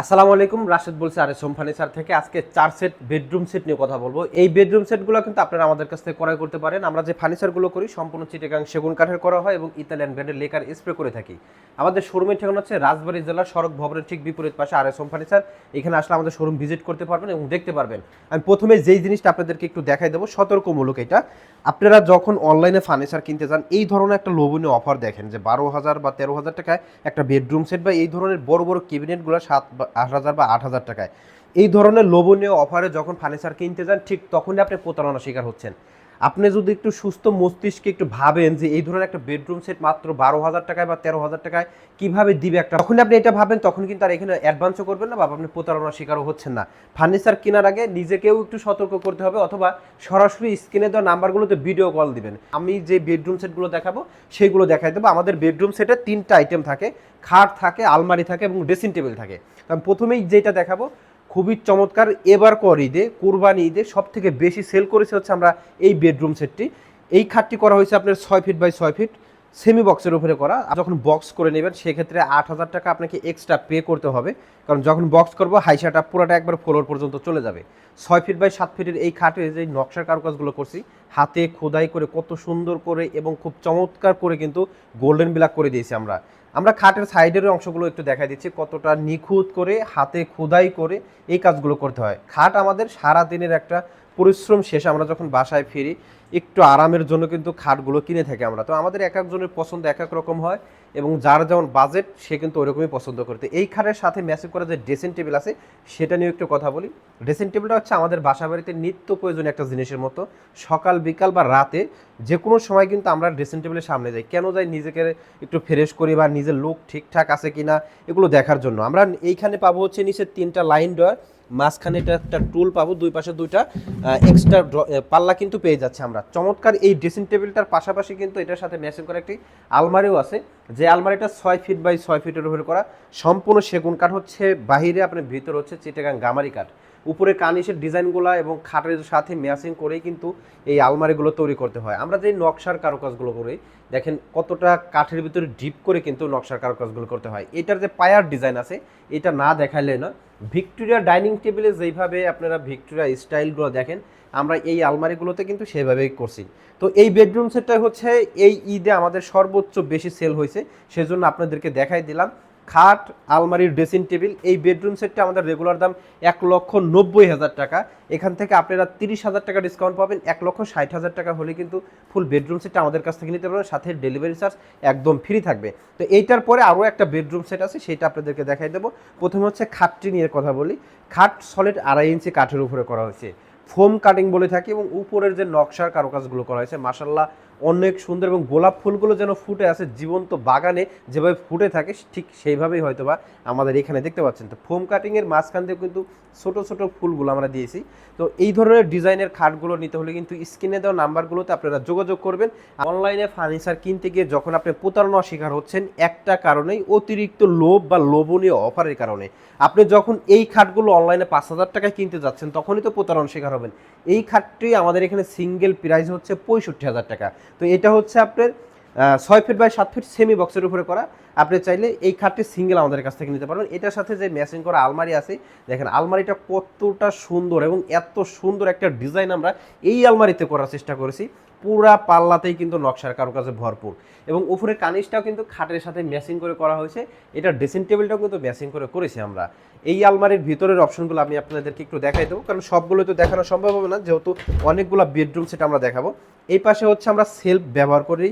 আসসালামু আলাইকুম, রাশেদ বলছি আর এস হোম ফার্নিচার থেকে। আজকে চার সেট বেডরুম সেট নিয়ে কথা বলব। এই বেডরুম সেটগুলো কিন্তু আপনারা আমাদের কাছ থেকে ক্রয় করতে পারেন। আমরা যে ফার্নিচারগুলো করি, সম্পূর্ণ চিটেগাং সেগুন কাঠের করা হয় এবং ইতালিয়ান ব্র্যান্ডের লেকার স্প্রে করে থাকি। আমাদের শোরুমের ঠিকানা হচ্ছে রাজবাড়ী জেলার সড়ক ভবনের ঠিক বিপরীত পাশে আর এস হোম ফার্নিচার এখানে আসলে আমাদের শোরুম ভিজিট করতে পারবেন এবং দেখতে পারবেন। আমি প্রথমে যেই জিনিসটা আপনাদেরকে একটু দেখাই দেবো, সতর্কমূলক এটা। আপনারা যখন অনলাইনে ফার্নিচার কিনতে যান, এই ধরনের একটা লোভনীয় অফার দেখেন যে বারো হাজার বা তেরো হাজার টাকায় একটা বেডরুম সেট বা এই ধরনের বড় বড় ক্যাবিনেটগুলো সাত আট হাজার বা আট হাজার টাকায়। এই ধরনের লোভনীয় অফারে যখন ফার্নিচার কিনতে যান, ঠিক তখনই আপনি প্রতারণার শিকার হচ্ছেন। আপনি যদি একটু সুস্থ মস্তিষ্কে একটু ভাবেন যে এই ধরনের একটা বেডরুম সেট মাত্র বারো হাজার টাকায় বা তেরো হাজার টাকায় কীভাবে দিবে একটা তখন আপনি এটা ভাবেন, তখন কিন্তু আর এখানে অ্যাডভান্সও করবেন না বা আপনি প্রতারণার শিকারও হচ্ছেন না। ফার্নিচার কেনার আগে নিজেকেও একটু সতর্ক করতে হবে, অথবা সরাসরি স্ক্রিনে দেওয়া নাম্বারগুলোতে ভিডিও কল দিবেন। আমি যে বেডরুম সেটগুলো দেখাবো সেইগুলো দেখাই দেবো। আমাদের বেডরুম সেটে তিনটা আইটেম থাকে। খাট থাকে, আলমারি থাকে এবং ড্রেসিং টেবিল থাকে। কারণ প্রথমেই যেটা দেখাবো খুবই চমৎকার। এবার কর ঈদে, কোরবানি ঈদে সব থেকে বেশি সেল করেছে হচ্ছে আমরা এই বেডরুম সেটটি এই খাটটি করা হয়েছে আপনার ছয় ফিট বাই ছয় ফিট সেমি বক্সের উপরে করা। যখন বক্স করে নেবেন, সেক্ষেত্রে আট হাজার টাকা আপনাকে এক্সট্রা পে করতে হবে। কারণ যখন বক্স করব হাইসাটা পুরোটা একবার ফ্লোর পর্যন্ত চলে যাবে। ছয় ফিট বাই সাত ফিটের এই খাটে যে নকশার কারুকাজগুলো করছি, হাতে খোদাই করে কত সুন্দর করে এবং খুব চমৎকার করে কিন্তু গোল্ডেন ব্ল্যাক করে দিয়েছি আমরা। আমরা খাটের সাইডের অংশগুলো একটু দেখা দিচ্ছি, কতটা নিখুঁত করে, হাতে খোদাই করে এই কাজগুলো করতে হয়। খাট আমাদের সারা দিনের একটা পরিশ্রম শেষে আমরা যখন বাসায় ফিরি, একটু আরামের জন্য কিন্তু খাটগুলো কিনে থাকি আমরা। তো আমাদের এক একজনের পছন্দ এক এক রকম হয় এবং যার যেমন বাজেট সে কিন্তু ওরকমই পছন্দ করতে। এই খাটের সাথে ম্যাসেজ করা যে ড্রেসিং টেবিল আছে, সেটা নিয়ে একটু কথা বলি। ড্রেসিং টেবিলটা হচ্ছে আমাদের বাসা বাড়িতে নিত্য প্রয়োজনীয় একটা জিনিসের মতো। সকাল, বিকাল বা রাতে যে কোনো সময় কিন্তু আমরা ড্রেসিং টেবিলের সামনে যাই। কেন যাই নিজেকে একটু ফ্রেশ করি বা নিজের লুক ঠিকঠাক আছে কিনা, এগুলো দেখার জন্য। আমরা এইখানে পাবো হচ্ছে নিচে তিনটা লাইন ডয়ার মাঝখানে এটা একটা টুল পাবো, দুই পাশে দুইটা এক্সট্রা পাল্লা কিন্তু পেয়ে যাচ্ছে আমরা। চমৎকার এই ড্রেসিং টেবিলটার পাশাপাশি কিন্তু এটার সাথে ম্যাচিং করা একটি আলমারিও আছে, যে আলমারিটা ছয় ফিট বাই ছয় ফিটের উপরে করা। সম্পূর্ণ সেগুন কাঠ হচ্ছে, বাহিরে আপনার ভিতর হচ্ছে চিটাগাং গামারি কাঠ। উপরে কানিসের ডিজাইনগুলো এবং খাটের সাথে ম্যাচিং করেই কিন্তু এই আলমারিগুলো তৈরি করতে হয়। আমরা যে নকশার কারুকাজগুলো করি, দেখেন কতটা কাঠের ভিতরে ডিপ করে কিন্তু নকশার কারুকাজগুলো করতে হয়। এটার যে পায়ার ডিজাইন আছে, এটা না দেখাইলে না। ভিক্টোরিয়া ডাইনিং টেবিলে যেইভাবে আপনারা ভিক্টোরিয়া স্টাইলগুলো দেখেন, আমরা এই আলমারিগুলোতে কিন্তু সেভাবেই করছি। তো এই বেডরুম সেটটা হচ্ছে এই ঈদে আমাদের সর্বোচ্চ বেশি সেল হয়েছে। সেজন্য আপনাদেরকে দেখাই দিলাম। খাট, আলমারির ড্রেসিং টেবিল, এই বেডরুম সেটটা আমাদের রেগুলার দাম এক লক্ষ নব্বই হাজার টাকা। এখান থেকে আপনারা তিরিশ হাজার টাকা ডিসকাউন্ট পাবেন, এক লক্ষ ষাট হাজার টাকা হলে কিন্তু ফুল বেডরুম সেটটা আমাদের কাছ থেকে নিতে পারবেন, সাথে ডেলিভারি চার্জ একদম ফ্রি থাকবে। তো এইটার পরে আরও একটা বেডরুম সেট আছে, সেটা আপনাদেরকে দেখাই দেবো। প্রথমে হচ্ছে খাটটি নিয়ে কথা বলি। খাট সলিড আড়াই ইঞ্চি কাঠের উপরে করা হয়েছে। ফোম কাটিং বলে থাকি এবং উপরের যে নকশার কারুকাজগুলো করা হয়েছে মাসাল্লাহ অনেক সুন্দর এবং গোলাপ ফুলগুলো যেন ফুটে আছে জীবন্ত বাগানে, যেভাবে ফুটে থাকে, ঠিক সেইভাবেই হয়তো বা আমাদের এখানে দেখতে পাচ্ছেন। তো ফোম কাটিংয়ের মাঝখান দিয়ে কিন্তু ছোট ছোট ফুলগুলো আমরা দিয়েছি। তো এই ধরনের ডিজাইনের খাটগুলো নিতে হলে কিন্তু স্ক্রিনে দেওয়া নাম্বারগুলোতে আপনারা যোগাযোগ করবেন। অনলাইনে ফার্নিচার কিনতে গিয়ে যখন আপনি প্রতারণার শিকার হচ্ছেন, একটা কারণেই অতিরিক্ত লোভ বা লোভনীয় অফারের কারণে। আপনি যখন এই খাটগুলো অনলাইনে পাঁচ হাজার টাকায় কিনতে যাচ্ছেন, তখনই তো প্রতারণার শিকার হবেন। এই খাটটি আমাদের এখানে সিঙ্গেল প্রাইস হচ্ছে পঁয়ষট্টি হাজার টাকা। তো এটা হচ্ছে আপনার ছয় ফিট বাই সাত ফিট সেমি বক্সের উপরে করা। আপনি চাইলে এই খাটটি সিঙ্গেল আমাদের কাছ থেকে নিতে পারবেন। এটার সাথে যে ম্যাচিং করা আলমারি আছে, দেখেন আলমারিটা কতটা সুন্দর এবং এত সুন্দর একটা ডিজাইন আমরা এই আলমারিতে করার চেষ্টা করেছি। পুরা পাল্লাতেই কিন্তু নকশার কারুকাজে ভরপুর। এবং উপরে কানিসটাও কিন্তু খাটের সাথে ম্যাচিং করে করা হয়েছে। এটা ড্রেসিং টেবিলটাও কিন্তু ম্যাচিং করে করেছি আমরা। এই আলমারির ভিতরের অপশনগুলো আমি আপনাদেরকে একটু দেখাই দেবো, কারণ সবগুলো তো দেখানো সম্ভব হবে না। যেহেতু অনেকগুলো বেডরুম সেটা আমরা দেখাবো। এই পাশে হচ্ছে আমরা সেলফ ব্যবহার করি।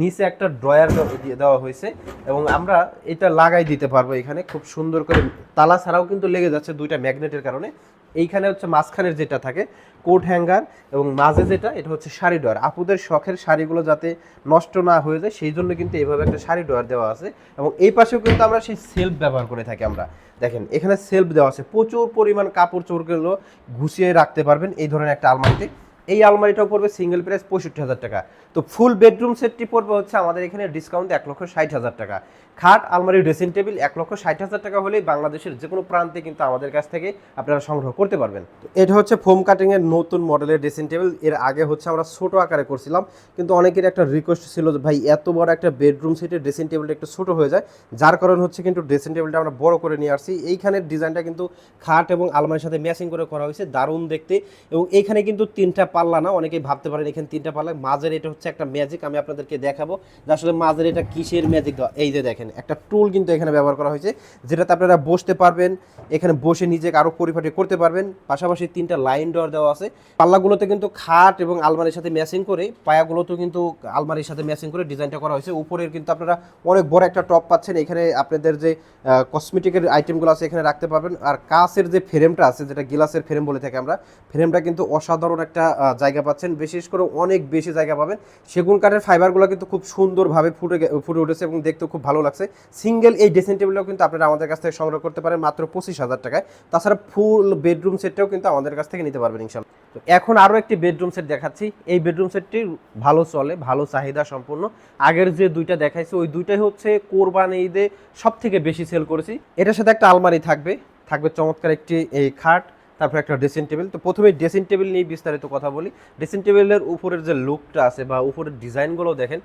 নিচে একটা ড্রয়ার দিয়ে দেওয়া হয়েছে এবং আমরা এটা লাগাই দিতে পারব এখানে খুব সুন্দর করে। তালা ছাড়াও কিন্তু লেগে যাচ্ছে দুইটা ম্যাগনেটের কারণে। এইখানে হচ্ছে মাঝখানের যেটা থাকে কোট হ্যাঙ্গার এবং মাঝে যেটা, এটা হচ্ছে শাড়ি ডোয়ার আপুদের শখের শাড়িগুলো যাতে নষ্ট না হয়ে যায়, সেই জন্য কিন্তু এইভাবে একটা শাড়ি ডোয়ার দেওয়া আছে এবং এই পাশেও কিন্তু আমরা সেই সেলফ ব্যবহার করে থাকি আমরা। দেখেন, এখানে সেলফ দেওয়া আছে। প্রচুর পরিমাণ কাপড় চোপড়গুলো গুছিয়ে রাখতে পারবেন এই ধরনের একটা আলমারিতে। এই আলমারিটাও পড়বে সিঙ্গেল প্রাইস পঁয়ষট্টি হাজার টাকা। তো ফুল বেডরুম সেটটি পড়বে হচ্ছে আমাদের এখানে ডিসকাউন্ট এক লক্ষ ষাট হাজার টাকা। খাট, আলমারি ড্রেসিং টেবিল এক লক্ষ ষাট হাজার টাকা হলেই বাংলাদেশের যে কোনো প্রান্তে কিন্তু আমাদের কাছ থেকে আপনারা সংগ্রহ করতে পারবেন। এটা হচ্ছে ফোম কাটিং এর নতুন মডেলের ড্রেসিং টেবিলের আগে হচ্ছে আমরা ছোট আকারে করছিলাম, কিন্তু অনেকের একটা রিকোয়েস্ট ছিল যে, ভাই, এত বড় একটা বেডরুম সেটের ড্রেসিং টেবিলটা একটু ছোট হয়ে যায়। যার কারণ হচ্ছে কিন্তু ড্রেসিং টেবিলটা আমরা বড় করে নিয়ে আসছি। এইখানের ডিজাইনটা কিন্তু খাট এবং আলমারির সাথে ম্যাচিং করে করা হয়েছে, দারুণ দেখতে। এবং এইখানে কিন্তু তিনটা পাল্লা না, অনেকেই ভাবতে পারেন এখানে তিনটা পাল্লা। মাঝের এটা হচ্ছে একটা ম্যাজিক আমি আপনাদেরকে দেখাবো যে আসলে মাঝের এটা কিসের ম্যাজিক এই যে দেখেন একটা টুল কিন্তু এখানে ব্যবহার করা হয়েছে, যেটাতে আপনারা বসতে পারবেন, এখানে বসে নিজেকে আরও পরিপাটি করতে পারবেন, পাশাপাশি তিনটা লাইন ডোর দেওয়া আছে। পাল্লাগুলোতে কিন্তু খাট এবং আলমারির সাথে ম্যাচিং করে, পায়াগুলোতেও কিন্তু আলমারির সাথে ম্যাচিং করে ডিজাইনটা করা হয়েছে। উপরের কিন্তু আপনারা অনেক বড় একটা টপ পাচ্ছেন, এখানে আপনাদের যে কসমেটিকের আইটেমগুলো আছে, এখানে রাখতে পারবেন। আর কাঁচের যে ফ্রেমটা আছে, যেটা গ্লাসের ফ্রেম বলে থাকি আমরা ফ্রেমটা কিন্তু অসাধারণ একটা জায়গা পাচ্ছেন। বিশেষ করে অনেক বেশি জায়গা পাবেন। সেগুন কাঠের ফাইবারগুলো কিন্তু খুব সুন্দরভাবে ফুটে ফুটে উঠেছে এবং দেখতে খুব ভালো লাগছে। সিঙ্গেল এই ড্রেসিং টেবিলও কিন্তু আপনারা আমাদের কাছ থেকে সংগ্রহ করতে পারেন মাত্র পঁচিশ হাজার টাকায়। তাছাড়া ফুল বেডরুম সেটটাও কিন্তু আমাদের কাছ থেকে নিতে পারবেন ইনশাল্লাহ তো এখন আরও একটি বেডরুম সেট দেখাচ্ছি। এই বেডরুম সেটটি ভালো চলে, ভালো চাহিদা সম্পূর্ণ। আগের যে দুইটা দেখাইছে, ওই দুইটাই হচ্ছে কোরবানি ঈদে সব থেকে বেশি সেল করেছি। এটার সাথে একটা আলমারি থাকবে। থাকবে চমৎকার একটি এই খাট, তারপর একটা ড্রেসিং টেবিল তো প্রথমে ড্রেসিং টেবিল নিয়ে বিস্তারিত কথা বলি। ড্রেসিং টেবিলের উপরের যে লুকটা আছে বা উপরের ডিজাইনগুলো দেখেন,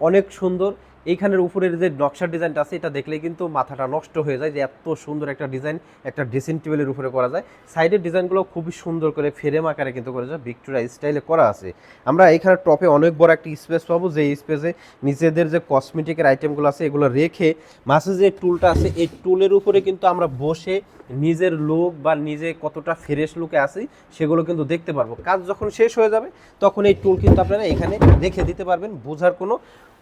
অনেক সুন্দর। এইখানের উপরের যে নকশার ডিজাইনটা আছে, এটা দেখলে কিন্তু মাথাটা নষ্ট হয়ে যায় যে এত সুন্দর একটা ডিজাইন, একটা ড্রেসিং টেবিলের উপরে করা যায়। সাইডের ডিজাইনগুলো খুবই সুন্দর করে ফ্রেম আকারে কিন্তু করে যায়, ভিক্টোরিয়া স্টাইলে করা আছে। আমরা এখানে টপে অনেক বড় একটা স্পেস পাবো যে স্পেসে নিজেদের যে কসমেটিকের আইটেমগুলো আছে, এগুলো রেখে মাসে যে টুলটা আছে, এই টুলের উপরে কিন্তু আমরা বসে নিজের লুক বা নিজে কতটা ফ্রেশ লুকে আছি, সেগুলো কিন্তু দেখতে পারব। কাজ যখন শেষ হয়ে যাবে, তখন এই টুল কিন্তু আপনারা এখানে দেখে দিতে পারবেন, বোঝার কোনো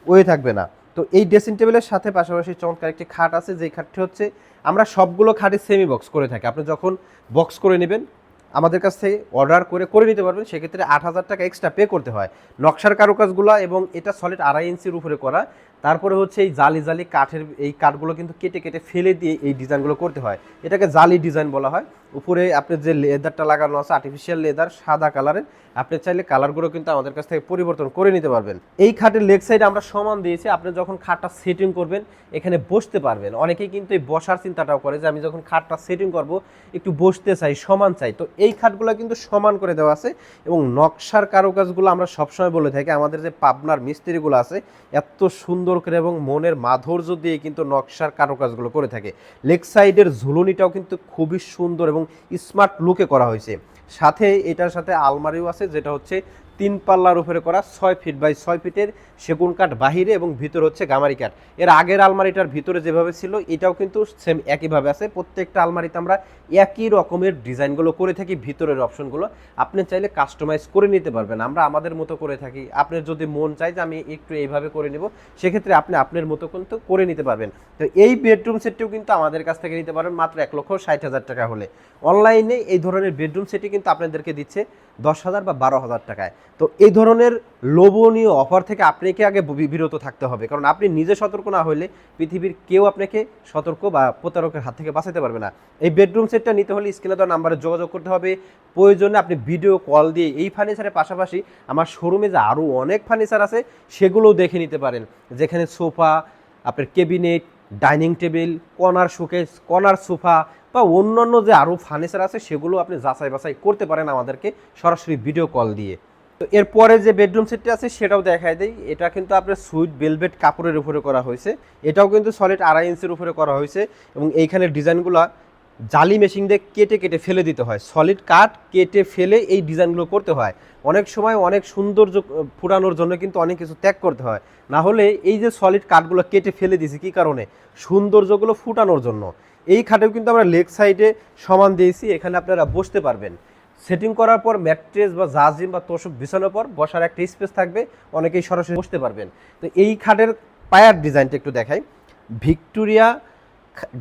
ওয়ে থাকবে না। তো এই ড্রেসিং টেবিলের সাথে পাশাপাশি চমৎকার একটি খাট আছে, যেই খাটটি হচ্ছে আমরা সবগুলো খাটে সেমি বক্স করে থাকি। আপনি যখন বক্স করে নেবেন, আমাদের কাছ থেকে অর্ডার করে করে নিতে পারবেন। সেক্ষেত্রে আট হাজার টাকা এক্সট্রা পে করতে হয়। নকশার কারুকাজগুলো এবং এটা সলিড আড়াই ইঞ্চির উপরে করা। তারপরে হচ্ছে এই জালি জালি কাঠের এই কাঠগুলো কিন্তু কেটে কেটে ফেলে দিয়ে এই ডিজাইনগুলো করতে হয়। এটাকে জালি ডিজাইন বলা হয়। উপরে আপনার যে লেদারটা লাগানো আছে আর্টিফিশিয়াল লেদার সাদা কালারের, আপনি চাইলে কালারগুলো কিন্তু আমাদের কাছ থেকে পরিবর্তন করে নিতে পারবেন। এই খাটের লেগ সাইড আমরা সমান দিয়েছি। আপনি যখন খাটটা সেটিং করবেন, এখানে বসতে পারবেন। অনেকেই কিন্তু এই বসার চিন্তাটাও করে যে আমি যখন খাটটা সেটিং করব, একটু বসতে চাই, সমান চাই। তো এই খাটগুলো কিন্তু সমান করে দেওয়া আছে এবং নকশার কারুকাজগুলো আমরা সবসময় বলে থাকি। আমাদের যে পাবনার মিস্ত্রিগুলো আছে, এত সুন্দর করে এবং মনের মাধুর্য দিয়ে কিন্তু নকশার কারুকাজগুলো করে থাকে। লেগ সাইডের ঝুলুনিটাও কিন্তু খুবই সুন্দর এবং স্মার্ট লুকে করা হয়েছে। সাথে এটার সাথে আলমারিও আছে, যেটা হচ্ছে তিন পাল্লার উপরে করা, ছয় ফিট বাই ছয় ফিটের সেগুন কাঠ বাহিরে এবং ভিতরে হচ্ছে গামারি কাঠ। এর আগের আলমারিটার ভিতরে যেভাবে ছিল, এটাও কিন্তু সেম একইভাবে আছে। প্রত্যেকটা আলমারিতে আমরা একই রকমের ডিজাইনগুলো করে থাকি, ভিতরের অপশনগুলো। আপনি চাইলে কাস্টমাইজ করে নিতে পারবেন। আমরা আমাদের মতো করে থাকি। আপনার যদি মন চায় যে আমি একটু এইভাবে করে নেব, সেক্ষেত্রে আপনি আপনার মতো কিন্তু করে নিতে পারবেন। তো এই বেডরুম সেটটিও কিন্তু আমাদের কাছ থেকে নিতে পারবেন, মাত্র এক লক্ষ ষাট হাজার টাকা হলে। অনলাইনে এই ধরনের বেডরুম সেটই কিন্তু আপনাদেরকে দিচ্ছে দশ হাজার বা বারো হাজার টাকায়। তো এই ধরনের লোভনীয় অফার থেকে আপনাকে আগে বিরত থাকতে হবে। কারণ আপনি নিজে সতর্ক না হলে পৃথিবীর কেউ আপনাকে সতর্ক বা প্রতারকের হাত থেকে বাঁচাতে পারবে না। এই বেডরুম সেটটা নিতে হলে স্ক্রিনে দেওয়া নাম্বারে যোগাযোগ করতে হবে। প্রয়োজনে আপনি ভিডিও কল দিয়ে এই ফার্নিচারের পাশাপাশি আমার শোরুমে যে আরও অনেক ফার্নিচার আছে, সেগুলোও দেখে নিতে পারেন। যেখানে সোফা আপনার cabinet dining table corner showcase corner sofa বা অন্যান্য যে আরও ফার্নিচার আছে, সেগুলো আপনি যাচাই বাছাই করতে পারেন আমাদেরকে সরাসরি ভিডিও কল দিয়ে। তো এরপরে যে বেডরুম সেটটি আছে, সেটাও দেখায় দেয় এটা কিন্তু আপনার সুইট বেলভেট কাপড়ের উপরে করা হয়েছে। এটাও কিন্তু সলিড আড়াই ইঞ্চের উপরে করা হয়েছে এবং এইখানের ডিজাইনগুলো জালি মেশিন দিয়ে কেটে কেটে ফেলে দিতে হয়। সলিড কাঠ কেটে ফেলে এই ডিজাইনগুলো করতে হয়। অনেক সময় অনেক সৌন্দর্য ফুরানোর জন্য কিন্তু অনেক কিছু ত্যাগ করতে হয়। না হলে এই যে সলিড কাঠগুলো কেটে ফেলে দিয়েছি, কী কারণে? সৌন্দর্যগুলো ফুটানোর জন্য। এই খাটেও কিন্তু আমরা লেগ সাইডে সমান দিয়েছি, এখানে আপনারা বসতে পারবেন। সেটিং করার পর ম্যাট্রেস বা জাজিম বা তোষক বিছানোর পর বসার একটা স্পেস থাকবে, অনেকেই সরাসরি বসতে পারবেন। তো এই খাটের পায়ার ডিজাইনটা একটু দেখাই। ভিক্টোরিয়া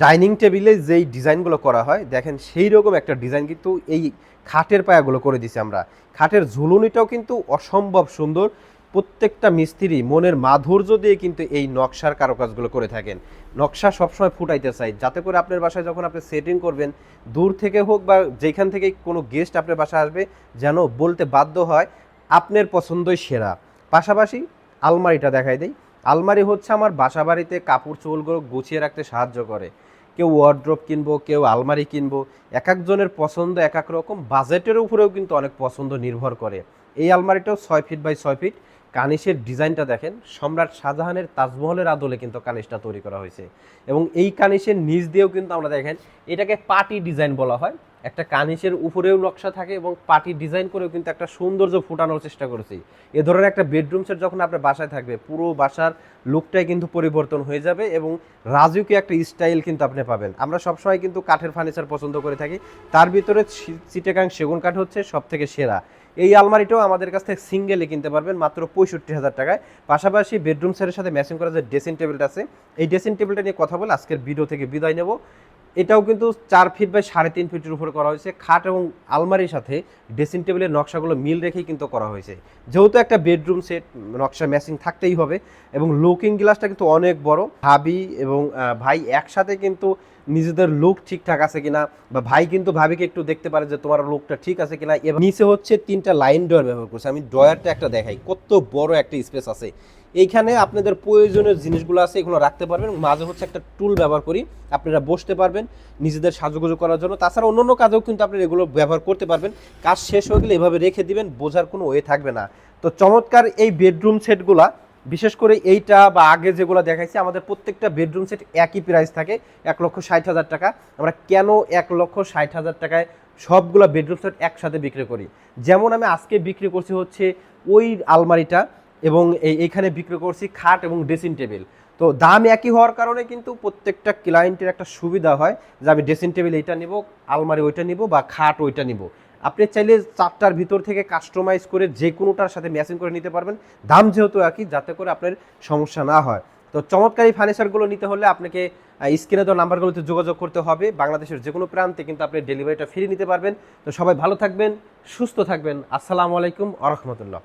ডাইনিং টেবিলে যেই ডিজাইনগুলো করা হয়, দেখেন সেই রকম একটা ডিজাইন কিন্তু এই খাটের পায়াগুলো করে দিছি আমরা। খাটের ঝুলুনিটাও কিন্তু অসম্ভব সুন্দর। প্রত্যেকটা মিস্ত্রি মনের মাধুর্য দিয়ে কিন্তু এই নকশার কারুকাজগুলো করে থাকেন। নকশা সবসময় ফুটাইতে চাই, যাতে করে আপনার বাসায় যখন আপনি সেটিং করবেন, দূর থেকে হোক বা যেখান থেকে কোনো গেস্ট আপনার বাসায় আসবে, যেন বলতে বাধ্য হয়, আপনার পছন্দই সেরা। পাশাপাশি আলমারিটা দেখাই দেই। আলমারি হচ্ছে আমার বাসা বাড়িতে কাপড় চোপড়গুলো গুছিয়ে রাখতে সাহায্য করে। কেউ ওয়ার্ড্রপ কিনবো, কেউ আলমারি কিনবো, এক একজনের পছন্দ এক এক রকম, বাজেটের উপরেও কিন্তু অনেক পছন্দ নির্ভর করে। এই আলমারিটাও ছয় ফিট বাই ছয় ফিট কানিসের ডিজাইনটা দেখেন, সম্রাট শাহজাহানের তাজমহলের আদলে কিন্তু কানিসটা তৈরি করা হয়েছে। এবং এই কানিসের নিচ দিয়েও কিন্তু আমরা দেখেন, এটাকে পার্টি ডিজাইন বলা হয়। একটা কানিসের উপরেও নকশা থাকে এবং পাটি ডিজাইন করেও কিন্তু একটা সৌন্দর্য ফুটানোর চেষ্টা করেছি। এ ধরনের একটা বেডরুম সেট যখন আপনার বাসায় থাকবে, পুরো বাসার লুকটাই কিন্তু পরিবর্তন হয়ে যাবে এবং রাজুকে একটা স্টাইল কিন্তু আপনি পাবেন। আমরা সবসময় কিন্তু কাঠের ফার্নিচার পছন্দ করে থাকি। তার ভিতরে চি- চিটাগাং সেগুন কাঠ হচ্ছে সব থেকে সেরা। এই আলমারিটাও আমাদের কাছ থেকে সিঙ্গেলে কিনতে পারবেন মাত্র পঁয়ষট্টি হাজার টাকায়। পাশাপাশি বেডরুম সেটের সাথে ম্যাচিং করা যে ড্রেসিং টেবিলটা আছে, এই ড্রেসিং টেবিলটা নিয়ে কথা বলে আজকের ভিডিও থেকে বিদায় নেব। এটাও কিন্তু চার ফিট বাই সাড়ে তিন ফিটের উপরে করা হয়েছে। খাট এবং আলমারির সাথে ড্রেসিং টেবিলের নকশাগুলো মিল রেখেই কিন্তু করা হয়েছে। যেহেতু একটা বেডরুম সেট নকশা ম্যাচিং থাকতেই হবে এবং লুকিং গ্লাসটা কিন্তু অনেক বড়। ভাবি এবং ভাই একসাথে কিন্তু নিজেদের লুক ঠিকঠাক আছে কিনা বা ভাই কিন্তু ভাবিকে একটু দেখতে পারে যে তোমার লুকটা ঠিক আছে কিনা। এবার নিচে হচ্ছে তিনটা লাইন ডয়ার ব্যবহার করছে। আমি ডয়ারটা একটা দেখাই। কত বড় একটা স্পেস আছে। এইখানে আপনাদের প্রয়োজনীয় জিনিসগুলো আছে, এগুলো রাখতে পারবেন। মাঝে হচ্ছে একটা টুল ব্যবহার করি। আপনারা বসতে পারবেন নিজেদের সাজুগুজু করার জন্য। তাছাড়া অন্য অন্য কাজেও কিন্তু আপনারা এগুলো ব্যবহার করতে পারবেন। কাজ শেষ হয়ে গেলে এভাবে রেখে দিবেন, বোঝার কোনো ওয়ে থাকবে না। তো চমৎকার এই বেডরুম সেটগুলা বিশেষ করে এইটা বা আগে যেগুলো দেখাইছি, আমাদের প্রত্যেকটা বেডরুম সেট একই প্রাইস থাকে, এক লক্ষ ষাট হাজার টাকা। আমরা কেন এক লক্ষ ষাট হাজার টাকায় সবগুলো বেডরুম সেট একসাথে বিক্রি করি? যেমন আমি আজকে বিক্রি করছি হচ্ছে ওই আলমারিটা এবং এই এইখানে বিক্রি করছি খাট এবং ড্রেসিং টেবিল তো দাম একই হওয়ার কারণে কিন্তু প্রত্যেকটা ক্লায়েন্টের একটা সুবিধা হয় যে আমি ড্রেসিং টেবিল এইটা নিব, আলমারি ওইটা নিব বা খাট ওইটা নিব। আপনি চাইলে চারটার ভিতর থেকে কাস্টমাইজ করে যে কোনোটার সাথে ম্যাচিং করে নিতে পারবেন। দাম যেহেতু একই, যাতে করে আপনার সমস্যা না হয়। তো চমৎকারী ফার্নিচারগুলো নিতে হলে আপনাকে স্ক্রিনে দেওয়া নাম্বারগুলোতে যোগাযোগ করতে হবে। বাংলাদেশের যে কোনো প্রান্তে কিন্তু আপনি ডেলিভারিটা ফিরে নিতে পারবেন। তো সবাই ভালো থাকবেন, সুস্থ থাকবেন। আসসালামু আলাইকুম আ রহমতুল্লাহ।